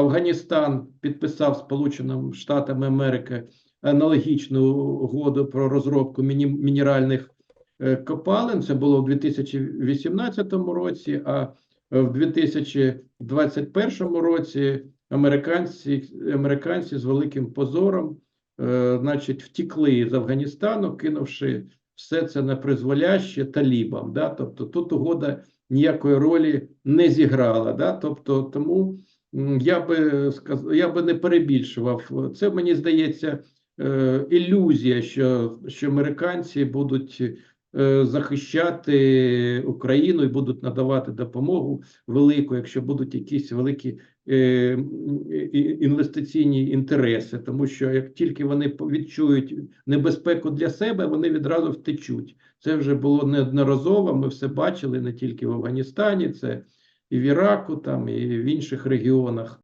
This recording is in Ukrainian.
Афганістан підписав Сполученим Штатами Америки аналогічну угоду про розробку мінеральних е, копалин. Це було в 2018 році, а в 2021 році американці, американці з великим позором е, значить, втікли з Афганістану, кинувши все це на призволяще талібам. Да? Тобто тут угода ніякої ролі не зіграла. Да? Тобто, тому я би сказ... я би не перебільшував. Це мені здається е, ілюзія, що, що американці будуть е, захищати Україну і будуть надавати допомогу велику, якщо будуть якісь великі е, інвестиційні інтереси, тому що як тільки вони відчують небезпеку для себе, вони відразу втечуть. Це вже було неодноразово. Ми все бачили не тільки в Афганістані, це і в Іраку, там і в інших регіонах.